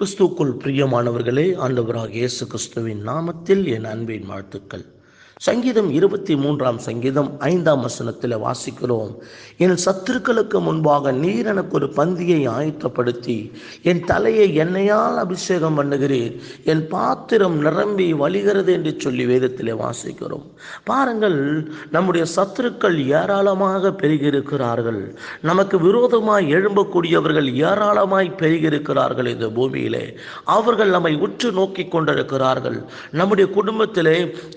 கிறிஸ்துக்குள் பிரியமானவர்களே ஆண்டவராக இயேசு கிறிஸ்துவின் நாமத்தில் என் அன்பின் வாழ்த்துக்கள். சங்கீதம் இருபத்தி மூன்றாம் சங்கீதம் ஐந்தாம் வசனத்தில் வாசிக்கிறோம். என் சத்துருக்களுக்கு முன்பாக நீர் எனக்கு ஒரு பந்தியை ஆயத்தப்படுத்தி என் தலையை எண்ணெயால் அபிஷேகம் பண்ணுகிறீர். என் பாத்திரம் நிரம்பி வழிகிறது என்று சொல்லி வேதத்திலே வாசிக்கிறோம். பாருங்கள் நம்முடைய சத்துருக்கள் ஏராளமாக பெருகியிருக்கிறார்கள். நமக்கு விரோதமாய் எழும்பக்கூடியவர்கள் ஏராளமாய் பெருகியிருக்கிறார்கள் இந்த பூமியிலே. அவர்கள் நம்மை உற்று நோக்கி கொண்டிருக்கிறார்கள். நம்முடைய குடும்பத்திலே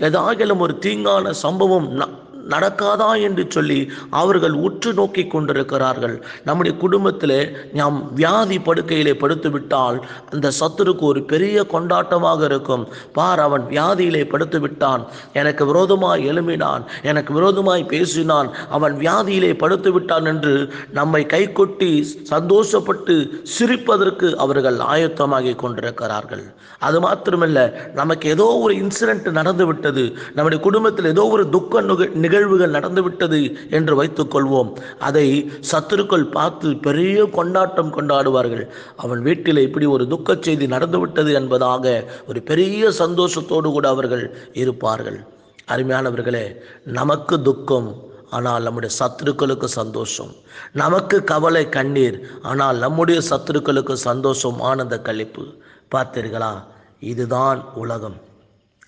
ஏதாகிலும் ஒரு தீங்கான சம்பவம் ந- நடக்காதா என்று சொல்லி அவர்கள் உற்று நோக்கி கொண்டிருக்கிறார்கள். நம்முடைய குடும்பத்தில் நாம் வியாதி படுக்கையிலே படுத்துவிட்டால் அந்த சத்துருக்கு ஒரு பெரிய கொண்டாட்டமாக இருக்கும். பார் அவன் வியாதியிலே படுத்து விட்டான் எனக்கு விரோதமாய் எழும்பினான். எனக்கு விரோதமாய் பேசினான். அவன் வியாதியிலே படுத்து விட்டான் என்று நம்மை கைகொட்டி சந்தோஷப்பட்டு சிரிப்பதற்கு அவர்கள் ஆயத்தமாகி கொண்டிருக்கிறார்கள். அது மாத்திரமல்ல நமக்கு ஏதோ ஒரு இன்சிடென்ட் நடந்து விட்டது நம்முடைய குடும்பத்தில் ஏதோ ஒரு துக்க நிக நிகழ்வுகள் நடந்துவிட்டது என்று வைத்துக்கொள்வோம் அதை சத்துருக்கள் பார்த்து பெரிய கொண்டாட்டம் கொண்டாடுவார்கள். அவன் வீட்டில் இப்படி ஒரு துக்கச் செய்தி நடந்துவிட்டது என்பதாக ஒரு பெரிய சந்தோஷத்தோடு கூட அவர்கள் இருப்பார்கள். அருமையானவர்களே நமக்கு துக்கம் ஆனால் நம்முடைய சத்துருக்களுக்கு சந்தோஷம். நமக்கு கவலை கண்ணீர் ஆனால் நம்முடைய சத்துருக்களுக்கு சந்தோஷம் ஆனந்த கழிப்பு. பார்த்தீர்களா? இதுதான் உலகம்.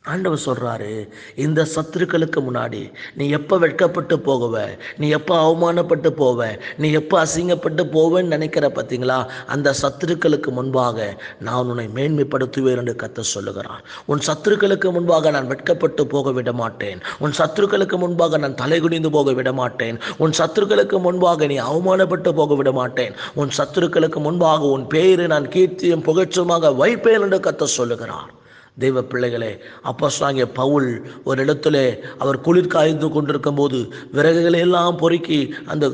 ஆண்டவர் சொல்றாரு இந்த சத்துருக்களுக்கு முன்னாடி நீ எப்போ வெட்கப்பட்டு போகுவ? நீ எப்போ அவமானப்பட்டு போவ? நீ எப்போ அசிங்கப்பட்டு போவேன்னு நினைக்கிற பார்த்தீங்களா அந்த சத்துருக்களுக்கு முன்பாக நான் உன்னை மேன்மைப்படுத்துவேன் என்று கத்த சொல்லுகிறான் உன் சத்துருக்களுக்கு முன்பாக நான் வெட்கப்பட்டு போக விட மாட்டேன் உன் சத்துருக்களுக்கு முன்பாக நான் தலைகுனிந்து போக விட மாட்டேன் உன் சத்துருக்களுக்கு முன்பாக நீ அவமானப்பட்டு போக விட மாட்டேன் உன் சத்துருக்களுக்கு முன்பாக உன் பேரை நான் கீர்த்தியும் புகழ்ச்சியுமாக வைப்பேன் என்று கத்த சொல்லுகிறார். தெய்வ பிள்ளைகளே அப்போஸ்தலனாகிய பவுல் ஒரு இடத்துல அவர் குளிர் காய்ந்து கொண்டிருக்கும் போது விறகுகளை எல்லாம் பொறுக்கி அந்த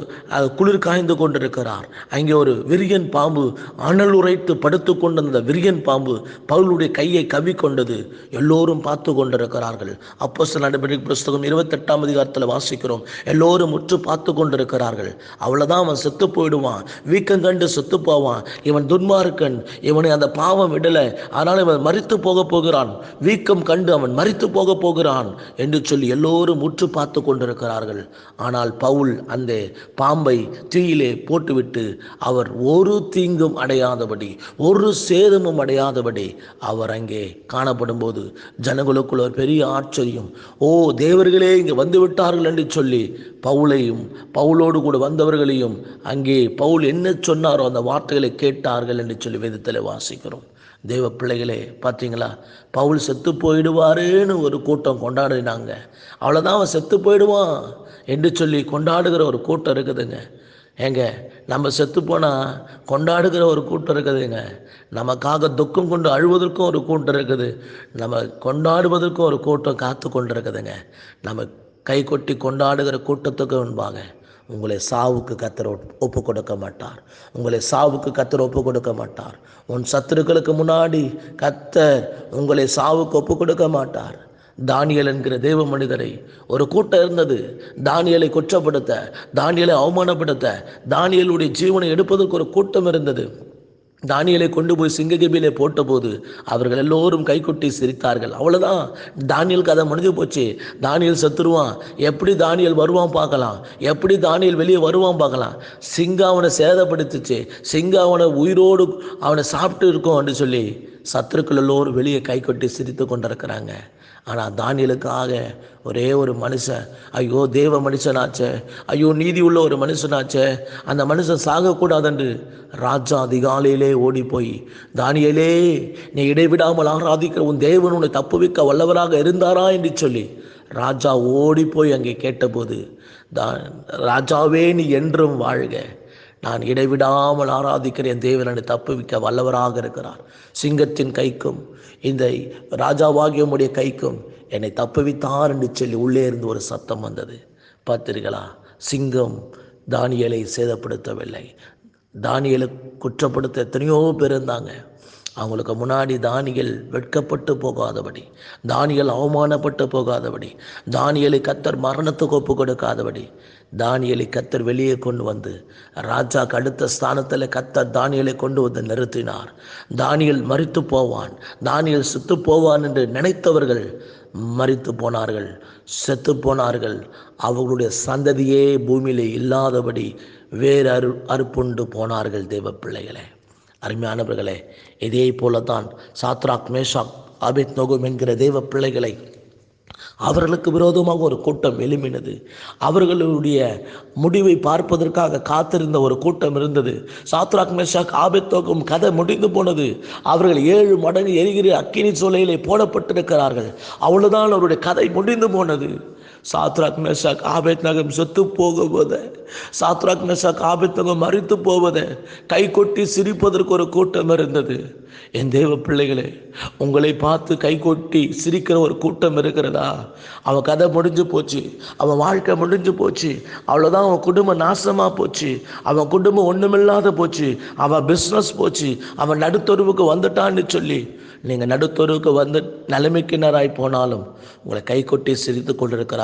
குளிர் காய்ந்து கொண்டிருக்கிறார். அங்கே ஒரு விரியன் பாம்பு அனல் உரைத்து படுத்து கொண்டிருந்த விரியன் பாம்பு பவுலுடைய கையை கவி கொண்டது. எல்லோரும் பார்த்து கொண்டிருக்கிறார்கள். அப்போ சில நடைபெற்ற புஸ்தகம் இருபத்தெட்டாம் அதிகாரத்தில் வாசிக்கிறோம். எல்லோரும் முற்று பார்த்து கொண்டிருக்கிறார்கள். அவ்வளோதான் அவன் செத்து போயிடுவான். வீக்கம் கண்டு செத்து போவான். இவன் துன்மார்க்கன். இவனை அந்த பாவம் விடலை. அதனால் இவன் மரித்து போக போகிறான் வீக்கம் கண்டு அவன் மறித்து போக போகிறான் என்று சொல்லி எல்லோரும் உற்று பார்த்து கொண்டிருக்கிறார்கள். ஆனால் பவுல் அந்த பாம்பை தீயிலே போட்டுவிட்டு அவர் ஒரு தீங்கும் அடையாதபடி ஒரு சேதமும் அடையாதபடி அவர் அங்கே காணப்படும் போது ஜனங்களுக்குள்ள ஒரு பெரிய ஆச்சரியம். ஓ தேவர்களே இங்கே வந்துவிட்டார்கள் என்று சொல்லி பவுலையும் பவுலோடு கூட வந்தவர்களையும் அங்கே பவுல் என்ன சொன்னாரோ அந்த வார்த்தைகளை கேட்டார்கள் என்று சொல்லி வேதத்தில் வாசிக்கிறோம். தெய்வ பிள்ளைகளே பார்த்தீங்களா பவுல் செத்து போயிடுவாருன்னு ஒரு கூட்டம் கொண்டாடினாங்க. அவ்வளோதான் அவன் செத்து போயிடுவான் என்று சொல்லி கொண்டாடுகிற ஒரு கூட்டம் இருக்குதுங்க. ஏங்க நம்ம செத்து போனால் கொண்டாடுகிற ஒரு கூட்டம் இருக்குதுங்க. நமக்காக துக்கம் கொண்டு அழுவதற்கும் ஒரு கூட்டம் இருக்குது. நம்ம கொண்டாடுவதற்கும் ஒரு கூட்டம் காத்து கொண்டு இருக்குதுங்க நம்ம கை கொட்டி கொண்டாடுகிற கூட்டத்துக்கு முன்பாக. உங்களை சாவுக்கு கத்தர் ஒப்பு கொடுக்க மாட்டார். உங்களை சாவுக்கு கத்தர் ஒப்பு கொடுக்க மாட்டார். உன் சத்துருக்களுக்கு முன்னாடி கத்தர் உங்களை சாவுக்கு ஒப்பு கொடுக்க மாட்டார். தானியல் என்கிற தேவ மனிதரை ஒரு கூட்டம் இருந்தது. தானியலை குற்றப்படுத்த தானியலை அவமானப்படுத்த தானியலுடைய ஜீவனை எடுப்பதற்கு ஒரு கூட்டம் இருந்தது. தானியலை கொண்டு போய் சிங்ககிபிலே போட்டபோது அவர்கள் எல்லோரும் கைகொட்டி சிரித்தார்கள். அவ்வளோதான் தானியல் கதை முடிஞ்சு போச்சு. தானியல் செத்துருவான். எப்படி தானியல் வருவான் பார்க்கலாம். எப்படி தானியல் வெளியே வருவான் பார்க்கலாம். சிங்கம் அவனை சேதப்படுத்துச்சு. சிங்கம் அவனை உயிரோடு அவனை சாப்பிட்டு இருக்கும் அப்படின்னு சொல்லி சத்துருக்கள் எல்லோரும் வெளியே கைகொட்டி சிரித்து கொண்டிருக்கிறாங்க. ஆனால் தானியலுக்காக ஒரே ஒரு மனுஷன். ஐயோ தேவ மனுஷனாச்சே. ஐயோ நீதி உள்ள ஒரு மனுஷனாச்சே. அந்த மனுஷன் சாகக்கூடாதென்று ராஜா அதிகாலையிலே ஓடி போய் தானியலே நீ இடைவிடாமல் ஆராதிக்கிற உன் தேவன் உன்னை தப்புவிக்க வல்லவராக இருந்தாரா? என்று சொல்லி ராஜா ஓடி போய் அங்கே கேட்டபோது தா ராஜாவே நீ என்றும் வாழ்க. நான் இடைவிடாமல் ஆராதிக்கிறேன். தேவன் என்னை தப்புவிக்க வல்லவராக இருக்கிறார். சிங்கத்தின் கைக்கும் இந்த ராஜாவாகியமுடைய கைக்கும் என்னை தப்புவித்தார் என்று சொல்லி உள்ளே இருந்து ஒரு சத்தம் வந்தது. பார்த்தீர்களா சிங்கம் தானியலை சேதப்படுத்தவில்லை. தானியலை குற்றப்படுத்த எத்தனையோ பேர் இருந்தாங்க. அவங்களுக்கு முன்னாடி தானியல் வெட்கப்பட்டு போகாதபடி தானியல் அவமானப்பட்டு போகாதபடி தானியலை கத்தர் மரணத்துக்கு ஒப்பு கொடுக்காதபடி தானியலை கத்தர் வெளியே கொண்டு வந்து ராஜாக்கு அடுத்த ஸ்தானத்தில் கத்தர் தானியலை கொண்டு வந்து நிறுத்தினார். தானியல் மறித்து போவான். தானியல் செத்து போவான் என்று நினைத்தவர்கள் மறித்து போனார்கள் செத்து போனார்கள். அவர்களுடைய சந்ததியே பூமியிலே இல்லாதபடி வேறு அரு அறுப்புண்டு போனார்கள் தெய்வ பிள்ளைகளே அருமையானவர்களே இதே போல தான் சாத்ராக் மேஷாக் அபித் நோகும் என்கிற தெய்வ பிள்ளைகளை அவர்களுக்கு விரோதமாக ஒரு கூட்டம் எழும்பினது. அவர்களுடைய முடிவை பார்ப்பதற்காக காத்திருந்த ஒரு கூட்டம் இருந்தது. சாத்ராக் மெஷாக் ஆபத்தோக்கும் கதை முடிந்து போனது. அவர்கள் ஏழு மடங்கு எரிகிற அக்கினி சோலையிலே போடப்பட்டிருக்கிறார்கள். அவ்வளவுதான் அவருடைய கதை முடிந்து போனது. சாத்ராக் மேஷாக் ஆபேத் நகம் செத்து போகும்போது சாத்ராக் மேஷாக் ஆபேத் நகம் மறித்து போவதை கை கொட்டி சிரிப்பதற்கு ஒரு கூட்டம் இருந்தது. என் தேவ பிள்ளைகளே உங்களை பார்த்து கை கொட்டி சிரிக்கிற ஒரு கூட்டம் இருக்கிறதா? அவன் கதை முடிஞ்சு போச்சு அவன் வாழ்க்கை முடிஞ்சு போச்சு அவ்வளோதான் அவன் குடும்பம் நாசமாக போச்சு அவன் குடும்பம் ஒன்றுமில்லாத போச்சு அவன் பிஸ்னஸ் போச்சு அவன் நடுத்தொருவுக்கு வந்துட்டான்னு சொல்லி நீங்கள் நடுத்தொருவுக்கு வந்து நிலைமைக்கினராய் போனாலும் உங்களை கை கொட்டி சிரித்து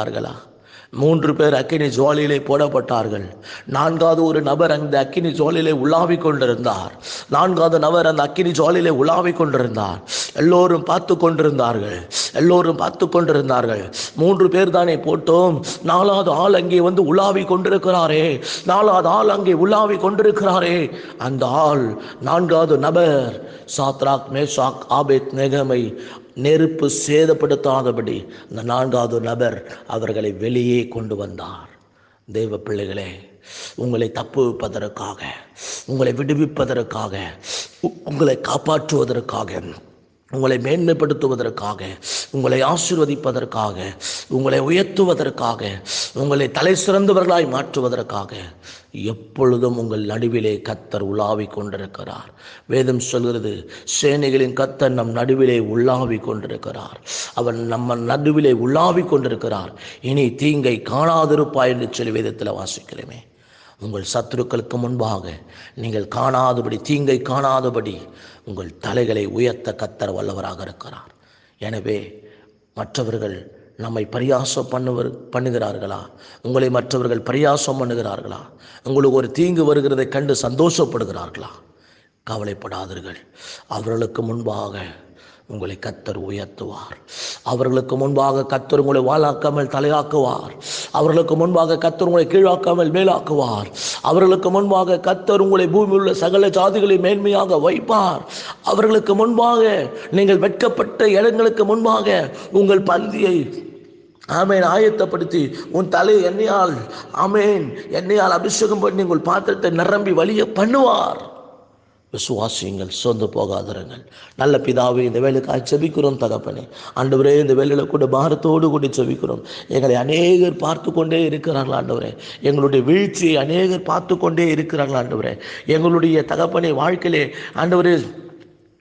கொண்டிருக்கிறார்களா மூன்று பேர் அக்கினி ஜுவாலியிலே போடப்பட்டார்கள். நான்காவது ஒரு நபர் அந்த அக்கினி ஜுவாலியிலே உலாவிக் கொண்டிருந்தார். நான்காவது நபர் அந்த அக்கினி ஜுவாலியிலே உலாவிக் கொண்டிருந்தார். எல்லோரும் பார்த்து கொண்டிருந்தார்கள். எல்லோரும் பார்த்து கொண்டிருந்தார்கள். மூன்று பேர் தானே போட்டோம். நாலாவது ஆள் அங்கே வந்து உலாவி கொண்டிருக்கிறாரே. நாலாவது ஆள் அங்கே உலாவி கொண்டிருக்கிறாரே. அந்த ஆள் நான்காவது நபர் சாத்ராக் மேஷாக் ஆபேத் நெகமை நெருப்பு சேதப்படுத்தாதபடி அந்த நான்காவது நபர் அவர்களை வெளியே கொண்டு வந்தார். தெய்வ பிள்ளைகளே உங்களை தப்புவிப்பதற்காக உங்களை விடுவிப்பதற்காக உ- உங்களை காப்பாற்றுவதற்காக உங்களை மேன்மைப்படுத்துவதற்காக உங்களை ஆசிர்வதிப்பதற்காக உங்களை உயர்த்துவதற்காக உங்களை தலை சிறந்தவர்களாய் மாற்றுவதற்காக எப்பொழுதும் உங்கள் நடுவிலே கத்தர் உலாவிக் கொண்டிருக்கிறார். வேதம் சொல்கிறது சேனைகளின் கத்தர் நம் நடுவிலே உள்ளாவிக் கொண்டிருக்கிறார். அவர் நம்ம நடுவிலே உள்ளாவிக் கொண்டிருக்கிறார். இனி தீங்கை காணாதிருப்பாய் என்று சொல்லி வேதத்தில் வாசிக்கிறேமே. உங்கள் சத்துருக்களுக்கு முன்பாக நீங்கள் காணாதபடி தீங்கை காணாதபடி உங்கள் தலைகளை உயர்த்த கத்தர் வல்லவராக இருக்கிறார். எனவே மற்றவர்கள் நம்மை பரியாசம் பண்ணுவர் பண்ணுகிறார்களா? உங்களை மற்றவர்கள் பரியாசம் பண்ணுகிறார்களா? உங்களுக்கு ஒரு தீங்கு வருகிறதை கண்டு சந்தோஷப்படுகிறார்களா? கவலைப்படாதீர்கள். அவர்களுக்கு முன்பாக உங்களை கத்தர் உயர்த்துவார். அவர்களுக்கு முன்பாக கத்தர் உங்களை வாழாக்காமல் தலையாக்குவார். அவர்களுக்கு முன்பாக கத்தர் உங்களை கீழாக்காமல் மேலாக்குவார். அவர்களுக்கு முன்பாக கத்தர் உங்களை பூமியில் உள்ள சகல ஜாதிகளை மேன்மையாக வைப்பார். அவர்களுக்கு முன்பாக நீங்கள் வெட்கப்பட்ட இடங்களுக்கு முன்பாக உங்கள் பந்தியை ஆமேன் ஆயத்தப்படுத்தி உன் தலை எண்ணெயால் ஆமேன் எண்ணெயால் அபிஷேகம் பண்ணி உங்கள் பாத்திரத்தை நிரம்பி வழிய பண்ணுவார். விசுவாசியுங்கள் சோர்ந்து போகாதிருங்கள். நல்ல பிதாவே இந்த வேலைக்காக செபிக்கிறோம் தகப்பனே. ஆண்டவரே இந்த வேலையில் கூட பாரத்தோடு கூட செபிக்கிறோம். எங்களை அநேகர் பார்த்து கொண்டே இருக்கிறார்கள் ஆண்டவரே. எங்களுடைய வீழ்ச்சியை அநேகர் பார்த்து கொண்டே இருக்கிறார்கள் ஆண்டவரே. எங்களுடைய தகப்பனை வாழ்க்கையிலே ஆண்டவரே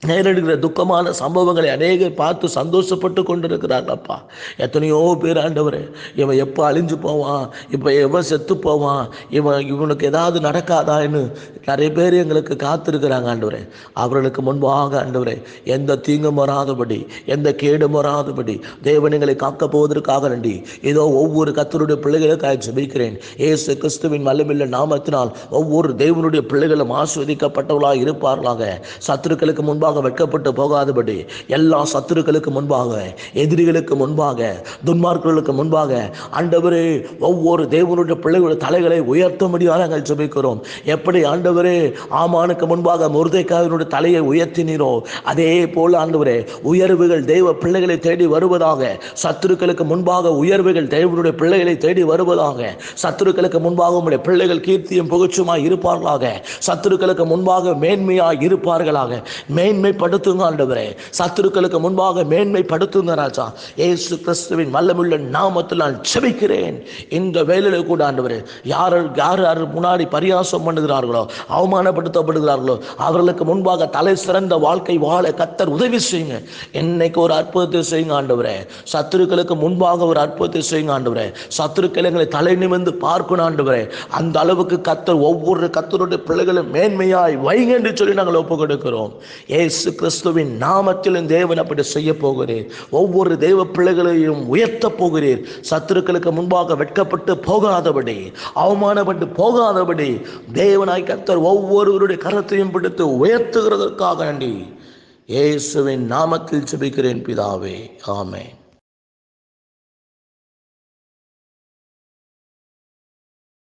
நேரிடுகிற துக்கமான சம்பவங்களை அநேக பார்த்து சந்தோஷப்பட்டு கொண்டிருக்கிறார்களப்பா எத்தனையோ பேர் ஆண்டவரே இவன் எப்போ அழிஞ்சு போவான்? இப்போ எவன் செத்து போவான்? இவன் இவனுக்கு ஏதாவது நடக்காதான்னு நிறைய பேர் எங்களுக்கு காத்திருக்கிறாங்க ஆண்டவரே. அவர்களுக்கு முன்பாக ஆண்டவரே எந்த தீங்கும் வராதபடி எந்த கேடும் வராதபடி தேவன் எங்களை காக்க போவதற்காக நன்றி ஏதோ ஒவ்வொரு கத்தருடைய பிள்ளைகளுக்காக ஜபிக்கிறேன். ஏசு கிறிஸ்துவின் மல்லமில்ல நாமத்தினால் ஒவ்வொரு தேவனுடைய பிள்ளைகளும் ஆஸ்வதிக்கப்பட்டவர்களாக இருப்பார்களாக. சத்துருக்களுக்கு முன்பாக முன்பாக வெட்கப்பட்டு போகாதபடி எல்லா சத்துருக்களுக்கு முன்பாக எதிரிகளுக்கு முன்பாக துன்மார்களுக்கு முன்பாக ஆண்டவரே ஒவ்வொரு தேவனுடைய பிள்ளைகளுடைய தலைகளை உயர்த்தும்படியாக நாங்கள் ஜெபிக்கிறோம். எப்படி ஆண்டவரே ஆமானுக்கு முன்பாக முருதைக்காவினுடைய தலையை உயர்த்தினீரோ அதே போல் ஆண்டவரே உயர்வுகள் தெய்வ பிள்ளைகளை தேடி வருவதாக சத்துருக்களுக்கு முன்பாக உயர்வுகள் தேவனுடைய பிள்ளைகளை தேடி வருவதாக சத்துருக்களுக்கு முன்பாக உங்களுடைய பிள்ளைகள் கீர்த்தியும் புகழ்ச்சியுமாய் இருப்பார்களாக சத்துருக்களுக்கு முன்பாக மேன்மையாய் இருப்பார்களாக மேன் மேன்மைப்படுத்துங்க ஆண்டவரே. சத்துருக்களுக்கு முன்பாக மேன்மைப்படுத்துங்க ராஜா. ஏசு கிறிஸ்துவின் வல்லமுள்ள நாமத்தில் நான் செபிக்கிறேன் இந்த வேலையில கூட ஆண்டவரே யார் யார் யார் முன்னாடி பரியாசம் பண்ணுகிறார்களோ அவமானப்படுத்தப்படுகிறார்களோ அவர்களுக்கு முன்பாக தலை சிறந்த வாழ்க்கை வாழ கத்தர் உதவி செய்யுங்க. என்னைக்கு ஒரு அற்புதத்தை செய்யுங்க ஆண்டவரே. சத்துருக்களுக்கு முன்பாக ஒரு அற்புதத்தை செய்யுங்க ஆண்டவரே. சத்துருக்கள் எங்களை தலை நிமிர்ந்து பார்க்கணும் ஆண்டவரே. அந்த அளவுக்கு கத்தர் ஒவ்வொரு கத்தருடைய பிள்ளைகளும் மேன்மையாய் வைங்க என்று சொல்லி நாங்கள் ஒப்பு கொடுக்கிறோம் இயேசு கிறிஸ்துவின் நாமத்திலும் தேவன் அப்படி செய்ய போகிறீர். ஒவ்வொரு தெய்வ பிள்ளைகளையும் உயர்த்த போகிறீர். சத்துருக்களுக்கு முன்பாக வெட்கப்பட்டு போகாதபடி அவமானப்பட்டு போகாதபடி தேவனாய் கத்தர் ஒவ்வொருவருடைய கரத்தையும் பிடித்து உயர்த்துகிறதற்காக நன்றி இயேசுவின் நாமத்தில் செபிக்கிறேன் பிதாவே. ஆமென்.